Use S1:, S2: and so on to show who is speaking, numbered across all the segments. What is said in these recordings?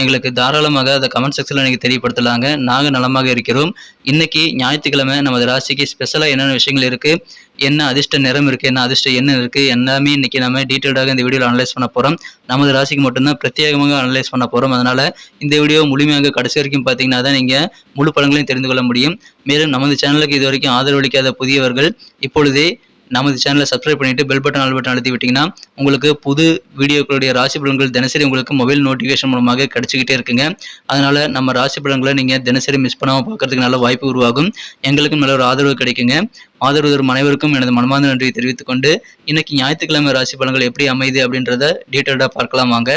S1: எங்களுக்கு தாராளமாக அதை கமெண்ட் செக்ஷனில் நீங்கள் தெரியப்படுத்தலாங்க. நாங்கள் நலமாக இருக்கிறோம். இன்றைக்கி ஞாயிற்றுக்கிழமை நமது ராசிக்கு ஸ்பெஷலாக என்னென்ன விஷயங்கள் இருக்குது என்ன அதிர்ஷ்ட நிறம் இருக்குது என்ன அதிர்ஷ்ட என்ன இருக்குது எல்லாமே இன்னைக்கு நம்ம டீட்டெயில்டாக இந்த வீடியோவில் அனலைஸ் பண்ண போகிறோம் நமது ராசிக்கு மட்டும்தான் பிரத்யேகமாக அனலைஸ் பண்ண போகிறோம் அதனால் இந்த வீடியோ முழுமையாக கடைசி வரைக்கும் பார்த்தீங்கன்னா தான் நீங்கள் முழு படங்களையும் தெரிந்து கொள்ள முடியும். மேலும் நமது சேனலுக்கு இது வரைக்கும் ஆதரவளிக்காத புதியவர்கள் இப்பொழுதே நமது சேனலை சப்ஸ்கிரைப் பண்ணிட்டு பெல் பட்டன் ஆல் பட்டன் அழுத்தி விட்டிங்கன்னா உங்களுக்கு புது வீடியோக்களுடைய ராசி பலன்கள் தினசரி உங்களுக்கு மொபைல் நோட்டிஃபிகேஷன் மூலமாக கிடச்சிக்கிட்டே இருக்குங்க. அதனால் நம்ம ராசி பலன்களை நீங்கள் தினசரி மிஸ் பண்ணாமல் பார்க்கறதுக்கு நல்ல வாய்ப்பு உருவாகும். எங்களுக்கும் நல்ல ஒரு ஆதரவு கிடைக்குங்க. ஆதரவுதர் அனைவருக்கும் எனது மனமார்ந்த நன்றியை தெரிவித்துக்கொண்டு இன்னைக்கு ஞாயிற்றுக்கிழமை ராசி பலன்கள் எப்படி அமையுது அப்படின்றத டீட்டெயில்டாக பார்க்கலாம் வாங்க.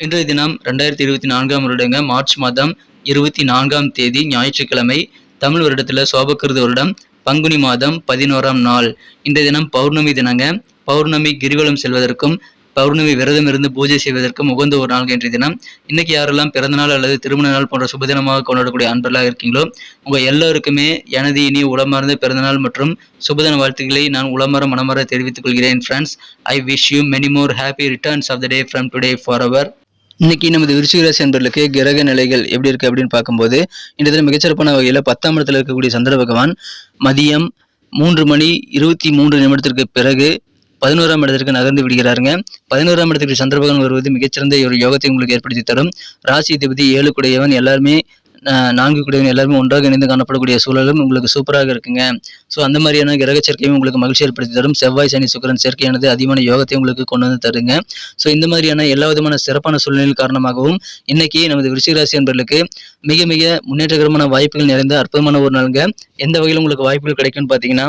S1: இன்றைய தினம் ரெண்டாயிரத்தி இருபத்தி நான்காம் வருடங்க மார்ச் மாதம் இருபத்தி நான்காம் தேதி ஞாயிற்றுக்கிழமை தமிழ் வருடத்தில் சோபக்கிருத வருடம் பங்குனி மாதம் பதினோராம் நாள். இன்றைய தினம் பௌர்ணமி தினங்க. பௌர்ணமி கிரிவலம் செல்வதற்கும் பௌர்ணமி விரதம் இருந்து பூஜை செய்வதற்கும் உகந்த ஒரு நாள் இன்றைய தினம். இன்னைக்கு யாரெல்லாம் பிறந்த நாள் அல்லது திருமண நாள் போன்ற சுபதினமாக கொண்டாடக்கூடிய அன்பர்களாக இருக்கீங்களோ உங்கள் எல்லோருக்குமே எனது இனி உளமார்ந்த பிறந்தநாள் மற்றும் சுபதின வாழ்த்துக்களை நான் உளமர மனமர தெரிவித்துக் கொள்கிறேன் friends I wish you many more happy returns of the day from today for our இன்னைக்கு நமது விருச்சிகராசி என்பர்களுக்கு கிரக நிலைகள் எப்படி இருக்கு அப்படின்னு பார்க்கும்போது இந்த தினம் மிகச்சிறப்பான வகையில் பத்தாம் இடத்துல இருக்கக்கூடிய சந்திர பகவான் மதியம் மூன்று மணி இருபத்தி மூன்று நிமிடத்திற்கு பிறகு பதினோராம் இடத்திற்கு நகர்ந்து விடுகிறாருங்க. பதினோராம் இடத்துக்கு சந்திரபகவான் வருவது மிகச்சிறந்த ஒரு யோகத்தை உங்களுக்கு ஏற்படுத்தி தரும். ராசி அதிபதி ஏழு குடையவன் எல்லாருமே நான்கு குடையவன் எல்லாருமே ஒன்றாக இணைந்து காணப்படக்கூடிய சூழலும் உங்களுக்கு சூப்பராக இருக்குங்க. ஸோ அந்த மாதிரியான கிரக சேர்க்கையும் உங்களுக்கு மகிழ்ச்சி ஏற்படுத்தி தரும். செவ்வாய் சனி சுக்கரன் சேர்க்கையானது அதிகமான யோகத்தை உங்களுக்கு கொண்டு வந்து தருங்க. ஸோ இந்த மாதிரியான எல்லா விதமான சிறப்பான சூழ்நிலை காரணமாகவும் இன்னைக்கு நமது விருச்சிகராசி என்பர்களுக்கு மிக மிக முன்னேற்றகரமான வாய்ப்புகள் நிறைந்த அற்புதமான ஒரு நாளுங்க. எந்த வகையில் உங்களுக்கு வாய்ப்புகள் கிடைக்கும்னு பார்த்தீங்கன்னா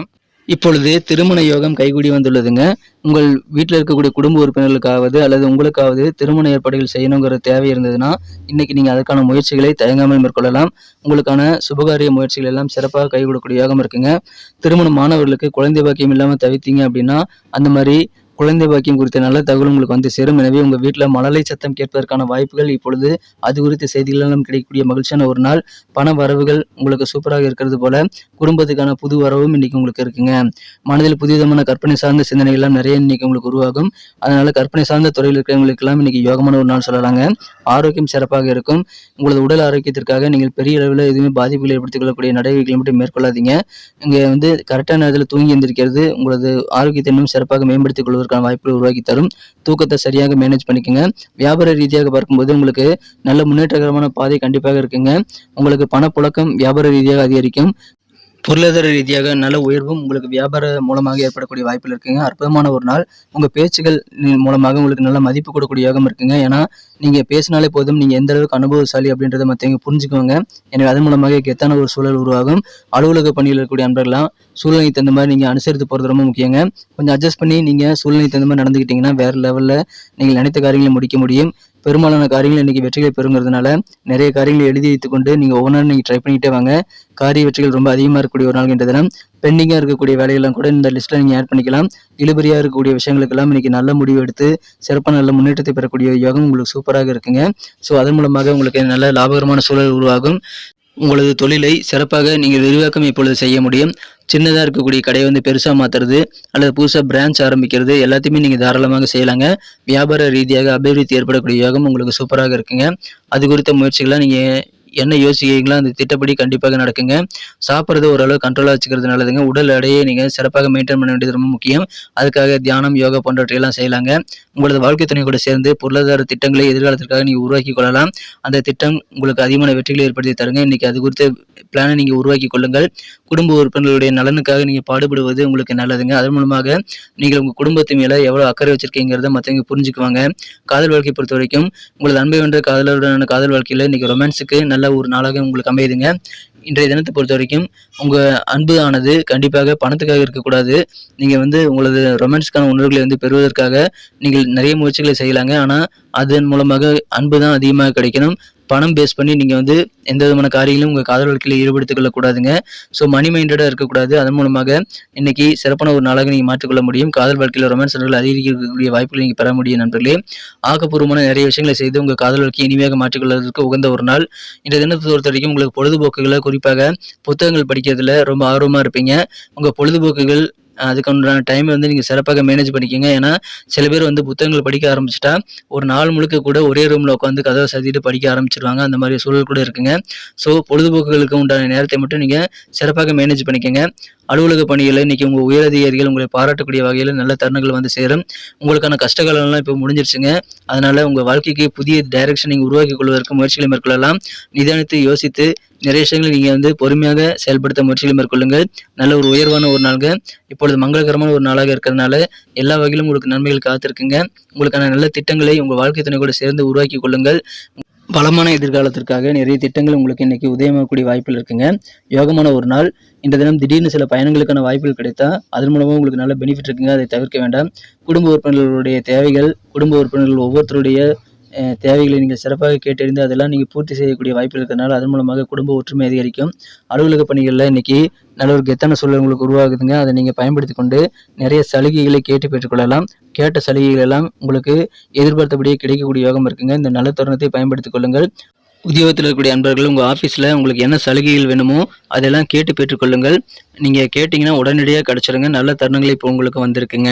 S1: இப்பொழுது திருமண யோகம் கைகூடி வந்துள்ளதுங்க. உங்கள் வீட்டில் இருக்கக்கூடிய குடும்ப உறுப்பினர்களுக்காவது அல்லது உங்களுக்காவது திருமண ஏற்பாடுகள் செய்யணுங்கிற தேவை இருந்ததுன்னா இன்னைக்கு நீங்கள் அதற்கான முயற்சிகளை தயங்காமல் மேற்கொள்ளலாம். உங்களுக்கான சுபகாரிய முயற்சிகள் எல்லாம் சிறப்பாக கைகூடக்கூடிய யோகம் இருக்குங்க. திருமண மாணவர்களுக்கு குழந்தை பாக்கியம் இல்லாமல் தவித்தீங்க அப்படின்னா அந்த மாதிரி குழந்தை பாக்கியம் குறித்த நல்ல தகவல் உங்களுக்கு வந்து சேரும். எனவே உங்கள் வீட்டில் மழலை சத்தம் கேட்பதற்கான வாய்ப்புகள் இப்பொழுது அது குறித்த செய்திகளெல்லாம் கிடைக்கக்கூடிய மகிழ்ச்சியான ஒரு நாள். பண வரவுகள் உங்களுக்கு சூப்பராக இருக்கிறது போல குடும்பத்துக்கான புது வரவும் இன்னைக்கு உங்களுக்கு இருக்குங்க. மனதில் புதிதமான கற்பனை சார்ந்த சிந்தனைகள்லாம் நிறைய இன்னைக்கு உங்களுக்கு உருவாகும். அதனால கற்பனை சார்ந்த துறையில் இருக்கிறவங்களுக்கெல்லாம் இன்னைக்கு யோகமான ஒரு நாள் சொல்லலாங்க. ஆரோக்கியம் சிறப்பாக இருக்கும். உங்களது உடல் ஆரோக்கியத்திற்காக நீங்கள் பெரிய அளவில் எதுவுமே பாதிப்புகளை ஏற்படுத்திக் கொள்ளக்கூடிய நடவடிக்கைகளை மட்டும் மேற்கொள்ளாதீங்க. இங்கே வந்து கரெக்டான நேரத்தில் தூங்கி எந்திருக்கிறது உங்களது ஆரோக்கியத்தை இன்னும் சிறப்பாக மேம்படுத்திக் கொள்வதற்கான வாய்ப்புகளை உருவாக்கி தரும். தூக்கத்தை சரியாக மேனேஜ் பண்ணிக்கோங்க. வியாபார ரீதியாக பார்க்கும்போது உங்களுக்கு நல்ல முன்னேற்றகரமான பாதை கண்டிப்பாக இருக்குங்க. உங்களுக்கு பணப்புழக்கம் வியாபார ரீதியாக அதிகரிக்கும். பொருளாதார ரீதியாக நல்ல உயர்வும் உங்களுக்கு வியாபார மூலமாக ஏற்படக்கூடிய வாய்ப்புகள் இருக்குங்க. அற்புதமான ஒரு நாள். உங்கள் பேச்சுகள் மூலமாக உங்களுக்கு நல்ல மதிப்பு கொடுக்கக்கூடிய இருக்குங்க. ஏன்னா நீங்கள் பேசினாலே போதும் நீங்கள் எந்த அளவுக்கு அனுபவசாலி அப்படின்றத மற்றவங்க புரிஞ்சுக்குவாங்க. எனவே அதன் மூலமாக கெத்தான ஒரு சூழல் உருவாகும். அலுவலக பணியில் இருக்கக்கூடிய அன்பர்கள்லாம் சூழ்நிலைக்கு தகுந்த மாதிரி நீங்கள் அனுசரித்து போகிறது ரொம்ப முக்கியங்க. கொஞ்சம் அட்ஜஸ்ட் பண்ணி நீங்கள் சூழ்நிலைக்கு தகுந்த மாதிரி நடந்துக்கிட்டிங்கன்னா வேறு லெவலில் நீங்கள் நினைத்த காரியங்களை முடிக்க முடியும். பெரும்பாலான காரியங்கள் இன்னைக்கு வெற்றிகளை பெறுங்கிறதுனால நிறைய காரியங்களை எழுதி வைத்துக்கொண்டு நீங்கள் ஒவ்வொன்றா நீங்கள் ட்ரை பண்ணிகிட்டே வாங்க. காரிய வெற்றிகள் ரொம்ப அதிகமாக இருக்கக்கூடிய ஒரு நாள் என்ற தினம் பெண்டிங்காக இருக்கக்கூடிய வேலைகள்லாம் கூட இந்த லிஸ்ட்டில் நீங்கள் ஆட் பண்ணிக்கலாம். இழுபறியாக இருக்கக்கூடிய விஷயங்களுக்கெல்லாம் இன்னைக்கு நல்ல முடிவு எடுத்து சிறப்பான நல்ல முன்னேற்றத்தை பெறக்கூடிய யோகம் உங்களுக்கு சூப்பராக இருக்குங்க. ஸோ அதன் மூலமாக உங்களுக்கு நல்ல லாபகரமான சூழல் உருவாகும். உங்களது தொழிலை சிறப்பாக நீங்கள் விரிவாக்கம் இப்பொழுது செய்ய முடியும். சின்னதாக இருக்கக்கூடிய கடையை வந்து பெருசாக மாற்றுறது அல்லது புதுசாக பிரான்ச் ஆரம்பிக்கிறது எல்லாத்தையுமே நீங்கள் தாராளமாக செய்யலாங்க. வியாபார ரீதியாக அபிவிருத்தி ஏற்படக்கூடிய யோகம் உங்களுக்கு சூப்பராக இருக்குங்க. அது குறித்த முயற்சிகளாக நீங்கள் என்ன யோசிக்கிறீங்களோ அந்த திட்டப்படி கண்டிப்பாக நடக்குங்க. சாப்பிட்றது ஓரளவு கண்ட்ரோலாக வச்சுக்கிறது நல்லதுங்க. உடல் எடையை நீங்கள் சிறப்பாக மெயின்டைன் பண்ண வேண்டியது ரொம்ப முக்கியம். அதுக்காக தியானம் யோகா போன்றவற்றையெல்லாம் செய்யலாங்க. உங்களது வாழ்க்கை துணை கூட சேர்ந்து பொருளாதார திட்டங்களை எதிர்காலத்திற்காக நீங்கள் உருவாக்கி கொள்ளலாம். அந்த திட்டம் உங்களுக்கு அதிகமான வெற்றிகளை ஏற்படுத்தி தருங்க. இன்னைக்கு அது குறித்த பிளானை நீங்கள் உருவாக்கி கொள்ளுங்கள். குடும்ப உறுப்பினர்களுடைய நலனுக்காக நீங்கள் பாடுபடுவது உங்களுக்கு நல்லதுங்க. அதன் மூலமாக நீங்கள் உங்கள் குடும்பத்து மேலே எவ்வளோ அக்கறை வச்சிருக்கீங்கிறத மற்றவங்க புரிஞ்சுக்குவாங்க. காதல் வாழ்க்கை பொறுத்த வரைக்கும் உங்களது அன்பை வென்ற காதலருடனான காதல் வாழ்க்கையில் இன்னைக்கு ரொமான்ஸுக்கு நல்ல ஒரு நாளாக உங்களுக்கு அமையுதுங்க. இன்றைய தினத்தை பொறுத்த வரைக்கும் உங்கள் அன்பு ஆனது கண்டிப்பாக பணத்துக்காக இருக்கக்கூடாது. நீங்கள் வந்து உங்களது ரொமான்ஸ்க்கான உணர்வுகளை வந்து பெறுவதற்காக நீங்கள் நிறைய முயற்சிகளை செய்யலாங்க. ஆனால் அதன் மூலமாக அன்பு தான் அதிகமாக கிடைக்கணும். பணம் பேஸ் பண்ணி நீங்கள் வந்து எந்த விதமான காரியங்களும் உங்கள் காதல் வாழ்க்கையில் ஈடுபடுத்திக் கொள்ளக்கூடாதுங்க. ஸோ மணி மைண்டடாக இருக்கக்கூடாது. அதன் மூலமாக இன்னைக்கு சிறப்பான ஒரு நாளாக நீங்கள் மாற்றிக்கொள்ள முடியும். காதல் வாழ்க்கையில் ரொமான்ஸ் அதிகரிக்கக்கூடிய வாய்ப்புகளை நீங்கள் பெற முடியும் நண்பர்களே. ஆக்கப்பூர்வமான நிறைய விஷயங்களை செய்து உங்கள் காதல் வாழ்க்கையை இனிமையாக மாற்றிக்கொள்வதற்கு உகந்த ஒரு நாள். இந்த தினத்தை பொறுத்த வரைக்கும் உங்களுக்கு பொழுதுபோக்குகளை குறிப்பாக புத்தகங்கள் படிக்கிறதுல ரொம்ப ஆர்வமாக இருப்பீங்க. உங்கள் பொழுதுபோக்குகள் அதுக்குண்டான டைம் வந்து நீங்கள் சிறப்பாக மேனேஜ் பண்ணிக்கோங்க. ஏன்னா சில பேர் வந்து புத்தகங்கள் படிக்க ஆரம்பிச்சிட்டா ஒரு நாள் முழுக்க கூட ஒரே ரூமில் உட்காந்து கதவை சதிட்டு படிக்க ஆரம்பிச்சிருவாங்க. அந்த மாதிரி சூழல் கூட இருக்குங்க. ஸோ பொழுதுபோக்குகளுக்கு உண்டான நேரத்தை மட்டும் நீங்கள் சிறப்பாக மேனேஜ் பண்ணிக்கோங்க. அலுவலக பணிகளில் இன்றைக்கி உங்கள் உயரதிகாரிகள் உங்களை பாராட்டக்கூடிய வகையில் நல்ல தருணங்கள் வந்து சேரும். உங்களுக்கான கஷ்டகாலம்லாம் இப்போ முடிஞ்சிருச்சுங்க. அதனால் உங்கள் வாழ்க்கைக்கு புதிய டைரக்ஷன் நீங்கள் உருவாக்கி கொள்வதற்கு முயற்சிகளை மேற்கொள்ளலாம். நிதானித்து யோசித்து நிறைய விஷயங்களை நீங்கள் வந்து பொறுமையாக செயல்படுத்த முயற்சிகளை மேற்கொள்ளுங்கள். நல்ல ஒரு உயர்வான ஒரு நாளுங்க. இப்பொழுது மங்களகரமான ஒரு நாளாக இருக்கிறதுனால எல்லா வகையிலும் உங்களுக்கு நன்மைகள் காத்திருக்குங்க. உங்களுக்கான நல்ல திட்டங்களை உங்கள் வாழ்க்கை துணை கூட சேர்ந்து உருவாக்கி கொள்ளுங்கள். பலமான எதிர்காலத்திற்காக நிறைய திட்டங்கள் உங்களுக்கு இன்னைக்கு உதயமாகக்கூடிய வாய்ப்புகள் இருக்குங்க. யோகமான ஒரு நாள். இந்த தினம் திடீர்னு சில பயணங்களுக்கான வாய்ப்புகள் கிடைத்தா அதன் மூலமாக உங்களுக்கு நல்ல பெனிஃபிட் இருக்குங்க. அதை தவிர்க்க வேண்டாம். குடும்ப உறுப்பினர்களுடைய தேவைகள் குடும்ப உறுப்பினர்கள் ஒவ்வொருத்தருடைய தேவைகளை நீங்கள் சிறப்பாக கேட்டறிந்து அதெல்லாம் நீங்கள் பூர்த்தி செய்யக்கூடிய வாய்ப்பு இருக்கிறதுனால அதன் மூலமாக குடும்ப ஒற்றுமை அதிகரிக்கும். அலுவலக பணிகளில் இன்றைக்கி நல்ல ஒரு கெத்தான சூழல் உங்களுக்கு உருவாகுதுங்க. அதை நீங்கள் பயன்படுத்தி கொண்டு நிறைய சலுகைகளை கேட்டு பெற்றுக்கொள்ளலாம். கேட்ட சலுகைகள் எல்லாம் உங்களுக்கு எதிர்பார்த்தபடியே கிடைக்கக்கூடிய யோகம் இருக்குங்க. இந்த நல்ல தருணத்தை பயன்படுத்திக் கொள்ளுங்கள். உத்தியோகத்தில் இருக்கக்கூடிய அன்பர்கள் உங்கள் ஆஃபீஸில் உங்களுக்கு என்ன சலுகைகள் வேணுமோ அதெல்லாம் கேட்டு பெற்றுக்கொள்ளுங்கள். நீங்கள் கேட்டிங்கன்னா உடனடியாக கிடச்சிருங்க. நல்ல தருணங்கள் இப்போ உங்களுக்கு வந்திருக்குங்க.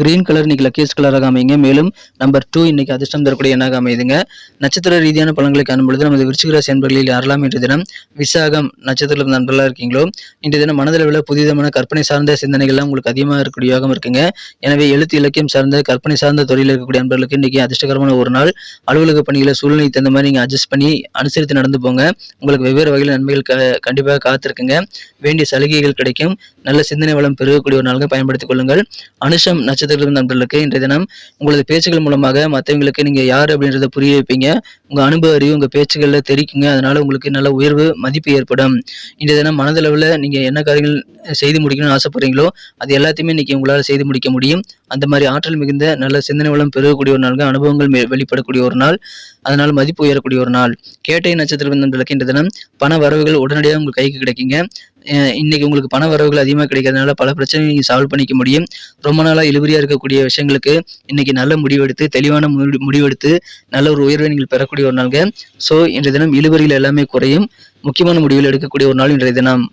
S1: கிரீன் கலர் இன்னைக்கு லக்கியஸ்ட் கலராக அமைங்க மேலும் நம்பர் டூ இன்னைக்கு அதிர்ஷ்டம் தரக்கூடிய எண்ணாக அமையுதுங்க. நட்சத்திர ரீதியான பலன்களை காணும் பொழுது நமது விருச்சிகராசி என்பர்களில் யாரெல்லாம் இன்று தினம் விசாகம் நட்சத்திரம் நண்பர்களாக இருக்கீங்களோ இன்று தினம் மனதளவில் புதிதமான கற்பனை சார்ந்த சிந்தனைகள்லாம் உங்களுக்கு அதிகமாக இருக்கக்கூடிய யோகம் இருக்குங்க. எனவே எழுத்து இலக்கியம் சார்ந்த கற்பனை சார்ந்த தொழில் இருக்கக்கூடிய நண்பர்களுக்கு இன்னைக்கு அதிர்ஷ்டகரமான ஒரு நாள். அலுவலக பணிகளை சூழ்நிலை தகுந்த மாதிரி நீங்கள் அட்ஜஸ்ட் பண்ணி அனுசரித்து நடந்து போங்க. உங்களுக்கு வெவ்வேறு வகையில் நன்மைகள் கண்டிப்பாக காத்திருக்குங்க. வேண்டிய சலுகைகள் கிடைக்கும். நல்ல சிந்தனை வளம் பெருகக்கூடிய ஒரு நாளுங்க பயன்படுத்திக் கொள்ளுங்கள். அனுஷம் நட்சத்திர நண்பர்களுக்கு இன்றைய தினம் உங்களது பேச்சுகள் மூலமாக மற்றவங்களுக்கு நீங்க யார் அப்படின்றத புரிய வைப்பீங்க. உங்க அனுபவ அறிவு உங்க பேச்சுகளில் தெரிக்குங்க அதனால உங்களுக்கு நல்ல உயர்வு மதிப்பு ஏற்படும். இன்றைய தினம் மனதளவில் நீங்க என்ன காரியங்கள் செய்து முடிக்கணும்னு ஆசைப்படுறீங்களோ அது எல்லாத்தையுமே இன்னைக்கு உங்களால் செய்து முடிக்க முடியும். அந்த மாதிரி ஆற்றல் மிகுந்த நல்ல சிந்தனை வளம் பெருகக்கூடிய ஒரு நாள் அனுபவங்கள் வெளிப்படக்கூடிய ஒரு நாள். அதனால் மதிப்பு உயரக்கூடிய ஒரு நாள். கேட்டை நட்சத்திரம் நண்பர்களுக்கு தினம் பண வரவுகள் உடனடியாக உங்கள் கைக்கு கிடைக்குங்க. இன்னைக்கு உங்களுக்கு பண வரவுகள் அதிகமாக கிடைக்கிறதுனால பல பிரச்சனைகளை நீங்கள் சால்வ் பண்ணிக்க முடியும். ரொம்ப நாளாக இழுபறியாக இருக்கக்கூடிய விஷயங்களுக்கு இன்னைக்கு நல்ல முடிவெடுத்து தெளிவான முடி- முடிவெடுத்து நல்ல ஒரு உயர்வை நீங்கள் பெறக்கூடிய ஒரு நாள்கள் ஸோ இன்றைய தினம் இழுபறிகள் எல்லாமே குறையும். முக்கியமான முடிவுகள் எடுக்கக்கூடிய ஒரு நாள் இன்றைய தினம்.